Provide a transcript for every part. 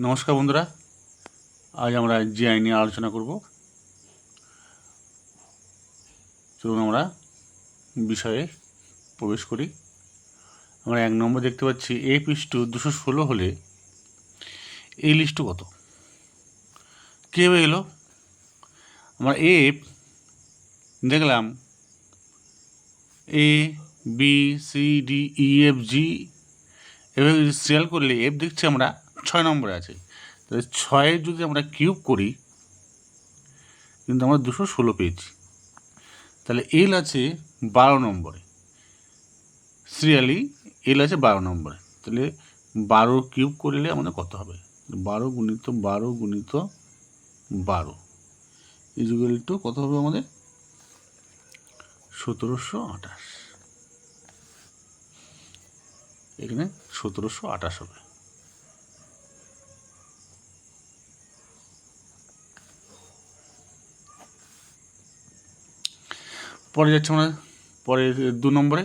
নমস্কার বন্ধুরা, আজ আমরা জিআই নিয়ে আলোচনা করব। চলুন আমরা বিষয়ে প্রবেশ করি। আমরা এক নম্বর দেখতে পাচ্ছি, এ পিস টু দুশো ষোলো হলে এই লিস্টু কত? কীভাবে এলো? আমরা এ দেখলাম, A, B, C, D, E, F, G, এভাবে সিরিয়াল করলে এফ দেখছি আমরা ছয় নম্বরে আছে। তাহলে ছয়ের যদি আমরা কিউব করি, কিন্তু আমরা দুশো ষোলো পেয়েছি। তাহলে এল আছে বারো নম্বরে। সিরিয়ালি এল আছে বারো নম্বরে। তাহলে বারো কিউব করলে আমাদের কত হবে? বারো গুণিত বারো গুণিত বারো ইজুগাল টু কত হবে আমাদের? সতেরোশো আঠাশ। এখানে সতেরোশো আঠাশ হবে। পরে যাচ্ছে আমরা পরে দু নম্বরে।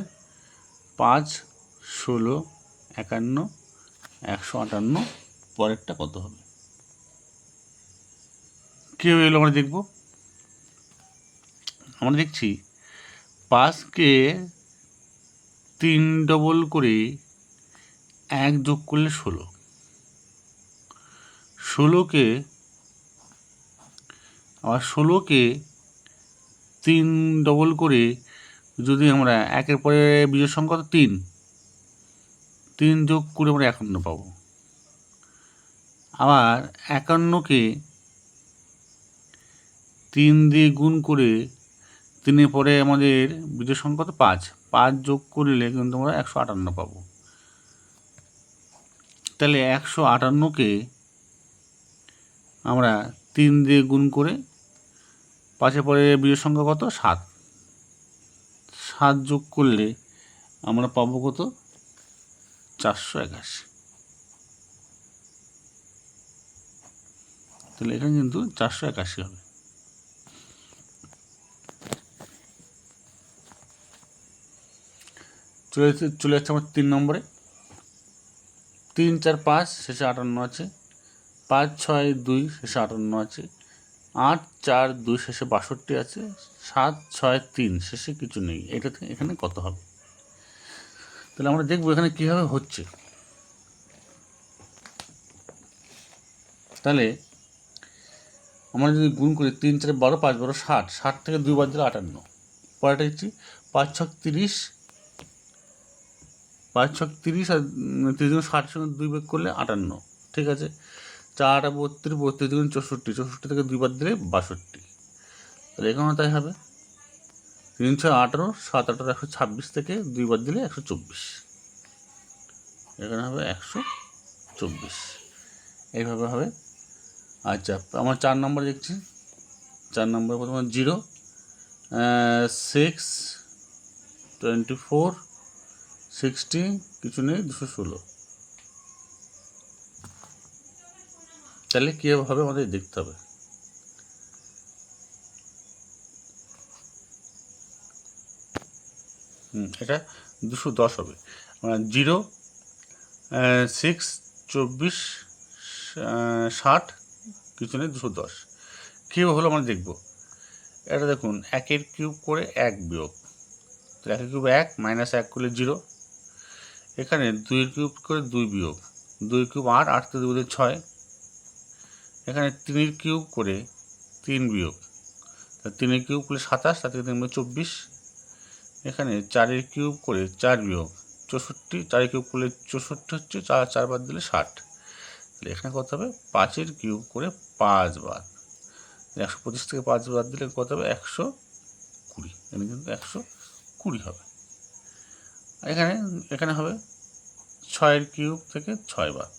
পাঁচ, ষোলো, একান্ন, একশো আটান্ন। পরেরটা কত হবে? কীভাবে এলো আমরা দেখব। আমরা দেখছি, পাঁচকে তিন ডবল করে এক যোগ করলে ষোলো। ষোলোকে, আবার ষোলোকে তিন ডবল করে যদি আমরা একের পরে বিজয় সংখ্যা তো তিন। তিন যোগ করে আমরা একান্ন পাবো। আবার একান্নকে তিন দিয়ে গুণ করে তিনের পরে আমাদের বিজয় সংখ্যা তো পাঁচ। পাঁচ যোগ করলে কিন্তু আমরা একশো আটান্ন পাবো। তাহলে একশো আটান্নকে আমরা তিন দিয়ে গুণ করে পাশে পরে বিজয় সংখ্যা কত? সাত। সাত যোগ করলে আমরা পাবো কত? চারশো একাশি। তাহলে এখানে কিন্তু চারশো একাশি হবে। চলে চলে যাচ্ছে আমার তিন নম্বরে। তিন, চার, পাঁচ, শেষে আটান্ন আছে। পাঁচ, ছয়, দুই, শেষে আটান্ন আছে। আট চার দুই শেষে বাষট্টি আছে সাত ছয় তিন শেষে কিছু নেই এটা এখানে কত হবে তাহলে আমরা দেখব এখানে কীভাবে হচ্ছে তাহলে আমরা যদি গুণ করি তিন চারে বারো পাঁচ বারো ষাট ষাট থেকে দুই বাদ দিলে আটান্ন পরেরটা হচ্ছে পাঁচ ছক তিরিশ পাঁচ ছক তিরিশ আর তিরিশ ষাট সঙ্গে দুই বেগ করলে আটান্ন ঠিক আছে চার, বত্রিশ বত্রিশ দুগুণ চৌষট্টি চৌষট্টি থেকে দুই বাদ দিলে বাষট্টি। তাহলে এখানে তাই হবে? তিন, ছয়, আঠারো, সাত, আঠারো, একশো ছাব্বিশ থেকে দুই বাদ দিলে একশো চব্বিশ। এখানে হবে একশো চব্বিশ। এইভাবে হবে? আচ্ছা আমার চার নম্বর দেখছি। চার নম্বর প্রথমে zero six twenty four sixty কিছু নেই, দুশো ষোলো। তাহলে কীভাবে আমাদের দেখতে হবে? হুম, এটা দুশো দশ হবে। জিরো সিক্স চব্বিশ ষাট, কিছু নেই, দুশো দশ। কীভাবে হলো আমরা দেখব? এটা দেখুন, একের কিউব করে এক বিয়োগ। তো একের কিউব এক, মাইনাস এক করলে জিরো। এখানে দুইয়ের কিউব করে দুই বিয়োগ। দুই কিউব আট আট দুই ছয়। এখানে তিনের কিউব করে তিন বিয়োগ। তা তিনের কিউব করলে সাতাশ, তার থেকে তিন চব্বিশ। এখানে চারের কিউব করে চার বিয়োগ, চৌষট্টি। চারের কিউব করলে চৌষট্টি হচ্ছে, চার চার বাদ দিলে ষাট। তাহলে এখানে কত হবে? পাঁচের কিউব করে পাঁচ বাদ। একশো পঁচিশ থেকে পাঁচ বাদ দিলে কত হবে? একশো কুড়ি। এখানে কিন্তু একশো কুড়ি হবে। এখানে এখানে হবে ছয়ের কিউব থেকে ছয় বাদ।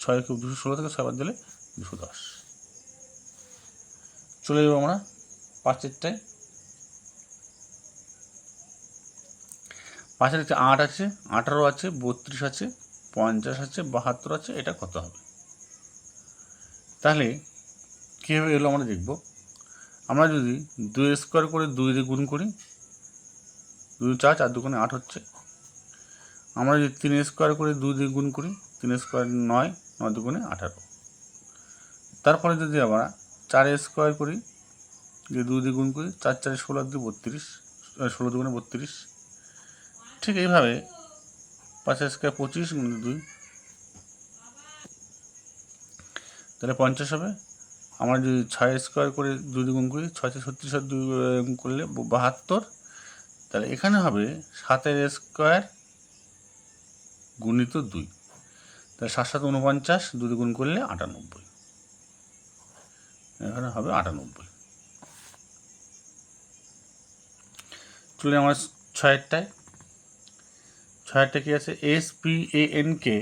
ছয়ের কিউব দুশো ষোলো থেকে ছয় বাদ দিলে দুশো দশ। চলে যাব আমরা পাঁচেরটায় পাঁচের হচ্ছে আট আছে, আঠারো আছে, বত্রিশ আছে, পঞ্চাশ আছে, বাহাত্তর আছে, এটা কত হবে? তাহলে কীভাবে এলো আমরা দেখব? আমরা যদি দুই স্কোয়ার করে দুই দিয়ে গুণ করি, দুই চার চার দুগুণে আট হচ্ছে। আমরা যদি তিন স্কোয়ার করে দুই দিয়ে গুণ করি তিন স্কোয়ার নয় নয় দুগুণে আঠারো। তারপরে যদি আমরা চার স্কোয়ার করি যে দুই দিয়ে গুণ করি, চার চারে ষোলো দিয়ে বত্রিশ ষোলো দুগুণে বত্রিশ, ঠিক এইভাবে পাঁচ স্কোয়ার পঁচিশ গুণ দুই, তাহলে পঞ্চাশ হবে। আমরা যদি ছয় স্কোয়ার করে দুই গুণ করি, ছয় ছত্রিশ দুই করলে বাহাত্তর, তাহলে এখানে হবে সাতের স্কোয়ার গুণিত দুই, তাহলে সাত সাত উনপঞ্চাশ দুই গুণ করলে আটানব্বই। এখানে হবে আটানব্বই। চলে আমার ছয়েরটায়। ছয়েরটা কি আছে? S P A N K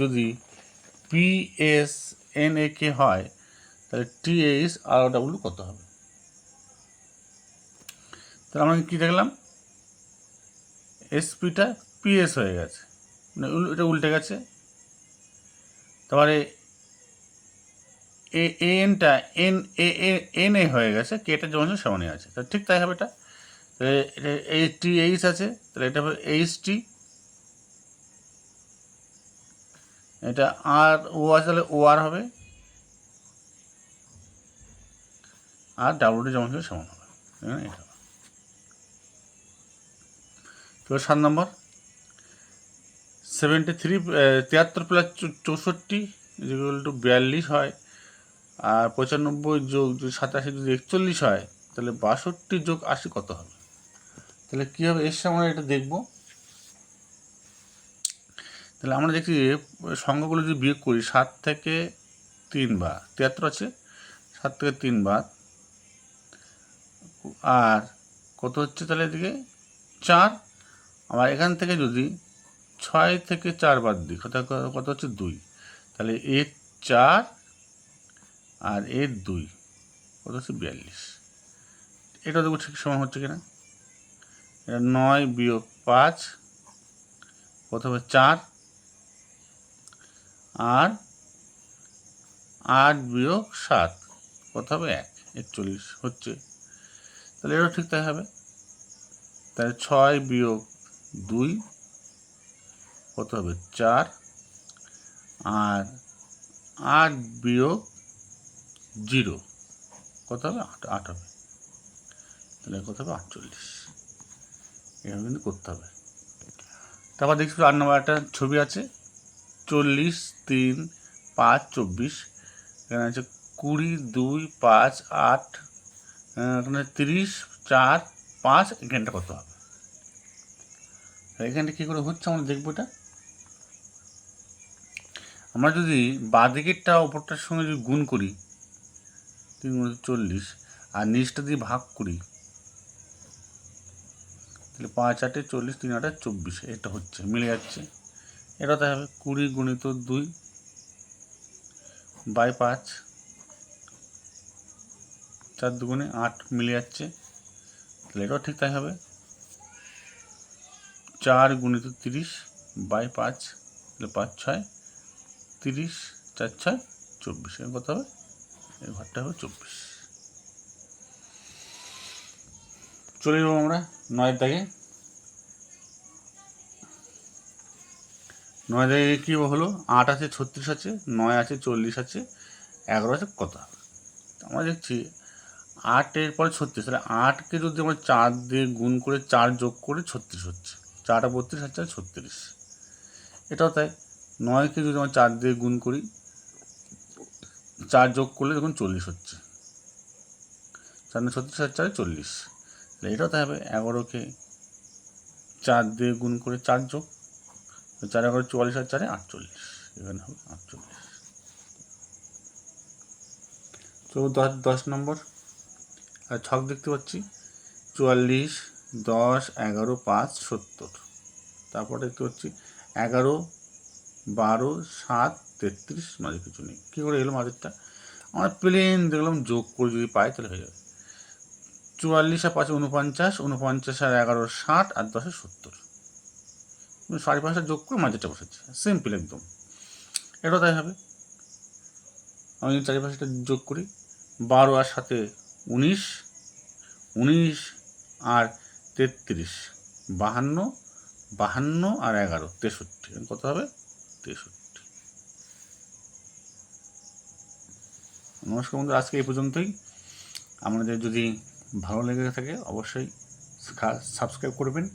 যদি P S N A K হয়, তাহলে টি এইচ আর ডাব্লু কত হবে? তাহলে আমরা কি দেখলাম? এসপিটা পিএস হয়ে গেছে। মানে এটা উল্টে গেছে। তারপরে এ এনটা, এন, এ এন এ হয়ে গেছে কেটা যেমন ছিল সেমনই আছে। তা ঠিক তাই হবে এটা? এটা এইচ টি এইচ আছে, তাহলে এটা হবে এইচ টি এটা আর ও আছে, তাহলে ও আর হবে। আর ডাব্লুটি যেমন সেমন হবে। এটা। হবে তো সাত নম্বর। সেভেন্টি থ্রি তিয়াত্তর প্লাস চৌষট্টি যেগুলো টু বিয়াল্লিশ হয়। আর পঁচানব্বই যোগ যদি সাতাশি যদি একচল্লিশ হয়, তাহলে বাষট্টি যোগ আশি কত হবে? তাহলে কী হবে? এর সামনে এটা দেখব। তাহলে আমরা দেখি সংখ্যাগুলো যদি বিয়োগ করি, সাত থেকে তিন বার, তিয়াত্তর আছে? সাত থেকে তিন বার। আর কত হচ্ছে তাহলে এদিকে? চার। আবার এখান থেকে যদি ছয় থেকে চার বাদ দিই কত কত হচ্ছে? দুই। তাহলে এর চার আর এর দুই, কত হচ্ছে বিয়াল্লিশ। এটা দেখব ঠিক সমান হচ্ছে কিনা। এটা নয় বিয়োগ পাঁচ, কত হবে চার। আর আট বিয়োগ সাত, কত হবে এক, একচল্লিশ হচ্ছে। তাহলে এটাও ঠিক তাই হবে। তাহলে ছয় বিয়োগ দুই, কত হবে চার। আর আট বিয়োগ জিরো। কত হবে? আট আট হবে। তাহলে কত হবে? আটচল্লিশ। এভাবে কিন্তু করতে হবে। তারপর দেখছি আট নম্বর একটা ছবি আছে। চল্লিশ, তিন, পাঁচ, চব্বিশ। এখানে আছে কুড়ি, দুই, পাঁচ, আট এখানে তিরিশ, চার, পাঁচ, এখানটা কত হবে? এখানটা কী করে হচ্ছে? আমরা দেখব এটা। আমরা যদি বাঁদিকেরটা ওপরটার সঙ্গে যদি গুণ করি তিন গুণ চল্লিশ আর নিচটা দিয়ে ভাগ করি, তাহলে পাঁচ আটে চল্লিশ, তিন আটে চব্বিশ, এটা হচ্ছে, মিলে যাচ্ছে। এটা তাই হবে কুড়ি গুণিত দুই বাই পাঁচ, চার দুগুণে আট মিলে যাচ্ছে, তাহলে এটাও ঠিক তাই হবে। চার গুণিত তিরিশ বাই পাঁচ, তাহলে পাঁচ ছয়, তিরিশ, চার ছয়, চব্বিশ কত হবে। এই ঘরটা হবে চব্বিশ। চলে যাব আমরা নয়ের দাগে। নয় দাগে কী হলো? আট আছে, ছত্রিশ আছে, নয় আছে, চল্লিশ আছে, এগারো আছে, কত? আমরা দেখছি আটের পরে ছত্রিশ। তাহলে আটকে যদি আমরা চার দিয়ে গুণ করে চার যোগ করে ছত্রিশ হচ্ছে। চারটা বত্রিশ আর চার ছত্রিশ। এটাও তাই। নয়কে যদি আমরা চার দিয়ে গুণ করি চার যোগ করলে দেখুন চল্লিশ হচ্ছে। চার নয় ছত্রিশ আর চারে চল্লিশ। তাহলে এটাও তাই হবে, এগারোকে চার দিয়ে গুণ করে চার যোগ, চার এগারো চুয়াল্লিশ আর চারে আটচল্লিশ। এখানে হবে আটচল্লিশ। তো দশ দশ নম্বর। আর ছক দেখতে পাচ্ছি, চুয়াল্লিশ, দশ, এগারো, পাঁচ, সত্তর। তারপর দেখতে পাচ্ছি, এগারো, বারো, সাত তেত্রিশ মাঝে কিছু নেই। কী করে এলো মাঝেরটা? আমরা প্লেন দেখলাম যোগ করে যদি পাই তাহলে হয়ে যাবে। চুয়াল্লিশ আর পাঁচে উনপঞ্চাশ উনপঞ্চাশ আর এগারো ষাট আর দশে সত্তর। সাড়ে পাঁচটা যোগ করে মাঝেরটা বসেছে সিম্পল একদম। এটাও তাই হবে। আমি চারি পাঁচটা যোগ করি, বারো আর সাথে উনিশ উনিশ আর তেত্রিশ, বাহান্ন বাহান্ন আর এগারো, তেষট্টি। কত হবে? তেষট্টি। নমস্কার বন্ধু আজকে এই পর্যন্তই। আমাদের যদি ভালো লেগে থাকে, অবশ্যই সাবস্ক্রাইব করবেন,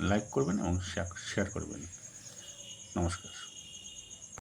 লাইক করবেন এবং শেয়ার করবেন। নমস্কার।